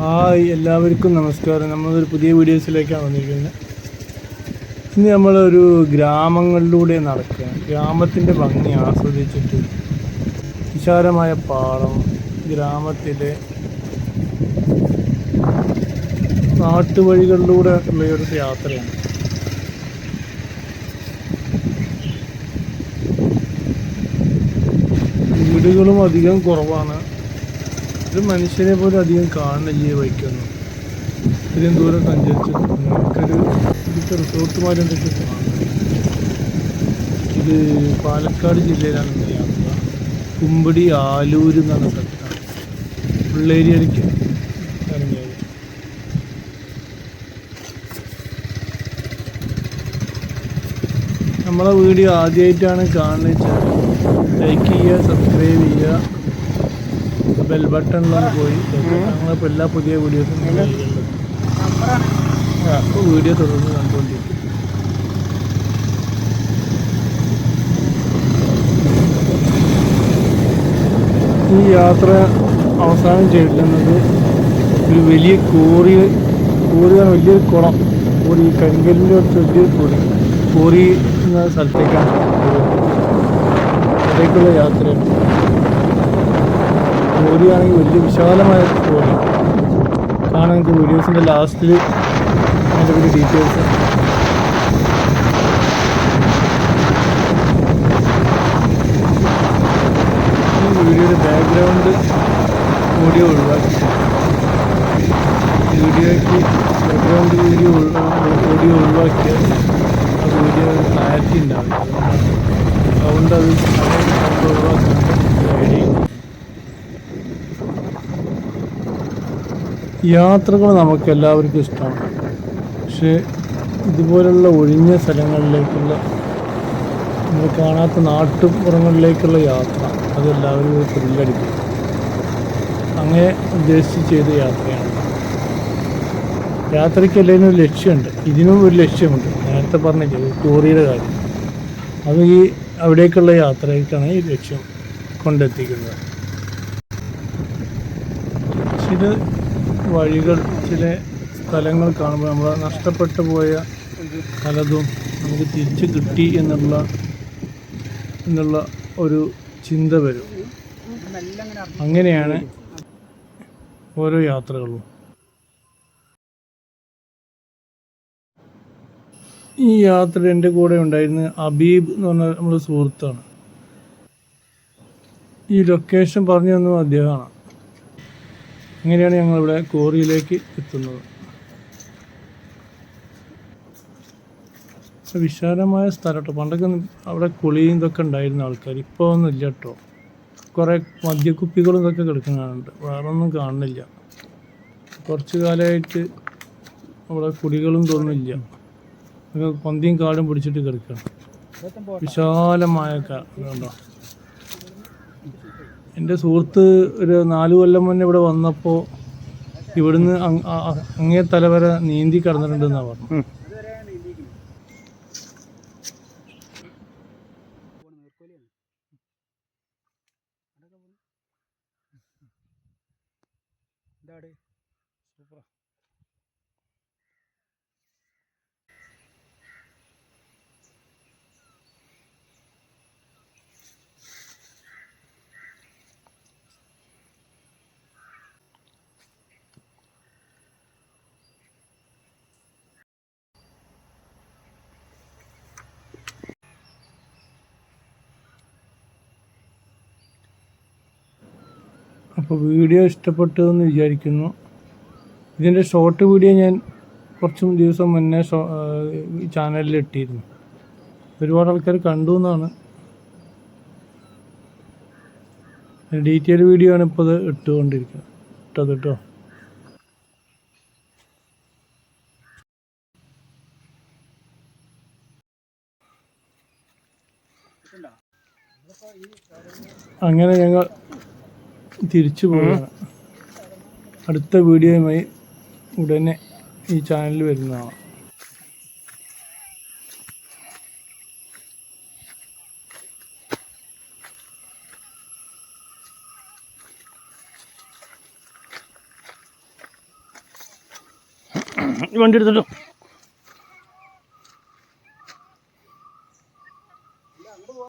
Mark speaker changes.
Speaker 1: Hi എല്ലാവർക്കും നമസ്കാരം. നമ്മളൊരു പുതിയ വീഡിയോസിലേക്കാണ് വന്നിരിക്കുന്നത്. ഇന്ന് നമ്മളൊരു ഗ്രാമങ്ങളിലൂടെ നടക്കുകയാണ്. ഗ്രാമത്തിന്റെ ഭംഗി ആസ്വദിച്ചിട്ട് വിശാലമായ പാടം ഗ്രാമത്തിലെ നാട്ടുവഴികളിലൂടെ ഉള്ള ഒരു യാത്രയാണ്. വീടുകളും അധികം കുറവാണ്. ഒരു മനുഷ്യനെ പോലും അധികം കാണുന്നില്ല ഈ വഴിക്കൊന്നും. ഇത്രയും ദൂരം സഞ്ചരിച്ച് നമുക്കൊരു ഇവിടുത്തെ റിസോർട്ടുമാരും എന്തൊക്കെ കാണുന്നത് ഇത് പാലക്കാട് ജില്ലയിലാണ് എന്റെ യാത്ര. കുമ്പടി ആലൂർ എന്നാണ് സ്ഥലത്താണ് ഉള്ളേരിയയിലേക്ക് ഇറങ്ങിയത് നമ്മളെ വീഡിയോ ആദ്യമായിട്ടാണ് കാണുന്നത്. ലൈക്ക് ചെയ്യുക സബ്സ്ക്രൈബ് ചെയ്യുക. ബെൽ ബട്ടണിലൊന്ന് പോയി. ഞങ്ങളിപ്പോൾ എല്ലാ പുതിയ വീഡിയോസും അപ്പോൾ വീഡിയോ തുടർന്ന് കണ്ടുകൊണ്ടിരിക്കും ഈ യാത്ര അവസാനം ചെയ്തിരുന്നത് ഒരു വലിയ കോറി കോറി വലിയൊരു കുളം. കോറി കരിങ്കല്ലിന്റെ ഒരു വലിയൊരു കോറി കോറി എന്ന സ്ഥലത്തേക്കാണ് അതിലേക്കുള്ള യാത്രയാണ്. കോരിയാണെങ്കിൽ വലിയ വിശാലമായ ജോലി കാണാൻ എനിക്ക് വീഡിയോസിന്റെ ലാസ്റ്റിൽ അതിന്റെ ഒരു ഡീറ്റെയിൽസ് ഈ വീഡിയോയുടെ ബാക്ക്ഗ്രൗണ്ട് ഓഡിയോ ഒഴിവാക്കി. വീഡിയോയ്ക്ക് ബാക്ക്ഗ്രൗണ്ട് വീഡിയോ ഓഡിയോ ഒഴിവാക്കിയാൽ ആ വീഡിയോ ക്ലാരിറ്റി ഉണ്ടാവില്ല. അതുകൊണ്ട് അത് ഒഴിവാക്കാൻ ഗൈഡ് യാത്രകൾ നമുക്ക് എല്ലാവർക്കും ഇഷ്ടമാണ്. പക്ഷേ ഇതുപോലുള്ള ഒഴിഞ്ഞ സ്ഥലങ്ങളിലേക്കുള്ള നമ്മൾ കാണാത്ത നാട്ടുപുറങ്ങളിലേക്കുള്ള യാത്ര അതെല്ലാവരും ഒരു ത്രില്ലടിക്കും. അങ്ങനെ ഉദ്ദേശിച്ച് ചെയ്ത യാത്രയാണ്. യാത്രയ്ക്ക് എല്ലാം ഒരു ലക്ഷ്യമുണ്ട്. ഇതിനും ഒരു ലക്ഷ്യമുണ്ട്. നേരത്തെ പറഞ്ഞില്ലേ ടൂറിയുടെ കാര്യം. അത് ഈ അവിടേക്കുള്ള യാത്രയ്ക്കാണ് ഈ ലക്ഷ്യം കൊണ്ടെത്തിക്കുന്നത്. ചില വഴികൾ ചില സ്ഥലങ്ങൾ കാണുമ്പോൾ നമ്മൾ നഷ്ടപ്പെട്ടു പോയ പലതും നമുക്ക് തിരിച്ചു കിട്ടി എന്നുള്ള എന്നുള്ള ഒരു ചിന്ത വരും. അങ്ങനെയാണ് ഓരോ യാത്രകളും. ഈ യാത്ര എന്റെ കൂടെ ഉണ്ടായിരുന്ന അബീബ് എന്ന് പറഞ്ഞ നമ്മൾ സുഹൃത്താണ്. ഈ ലൊക്കേഷൻ പറഞ്ഞു തന്നത് അദ്ദേഹമാണ്. അങ്ങനെയാണ് ഞങ്ങളിവിടെ കോറിയിലേക്ക് എത്തുന്നത്. വിശാലമായ സ്ഥലം പണ്ടൊക്കെ അവിടെ കുളിയും ഇതൊക്കെ ഉണ്ടായിരുന്ന ആൾക്കാർ ഇപ്പോൾ ഒന്നും ഇല്ല കേട്ടോ. കുറേ മദ്യക്കുപ്പികളും ഇതൊക്കെ കിടക്കുന്നുണ്ട്. വേറെ ഒന്നും കാണുന്നില്ല. കുറച്ച് കാലമായിട്ട് അവിടെ കുടികളും തോന്നുന്നില്ല പന്തിയും കാടും പിടിച്ചിട്ട് കിടക്കണം വിശാലമായ ക- ഇതുണ്ടോ എന്റെ സുഹൃത്ത് ഒരു നാലു കൊല്ലം മുന്നേ ഇവിടെ വന്നപ്പോൾ ഇവിടുന്ന് അങ്ങേ തല വരെ നീന്തി കടന്നിട്ടുണ്ടെന്നാണ് പറഞ്ഞു അപ്പോൾ വീഡിയോ ഇഷ്ടപ്പെട്ടു എന്ന് വിചാരിക്കുന്നു. ഇതിന്റെ ഷോർട്ട് വീഡിയോ ഞാൻ കുറച്ച് ദിവസം മുന്നേ ഷോ ചാനലിൽ ഇട്ടിരുന്നു. ഒരുപാട് ആൾക്കാർ കണ്ടു എന്നാണ്. ഡീറ്റെയിൽ വീഡിയോ ആണ് ഇപ്പോൾ അത് ഇട്ടുകൊണ്ടിരിക്കുന്നത്. ഇട്ടത് കേട്ടോ അങ്ങനെ ഞങ്ങൾ തിരിച്ചു പോവുകയാണ് അടുത്ത വീഡിയോയുമായി ഉടനെ ഈ ചാനലിൽ വരുന്നതാണ്.
Speaker 2: വണ്ടി എടുത്തിട്ടോ.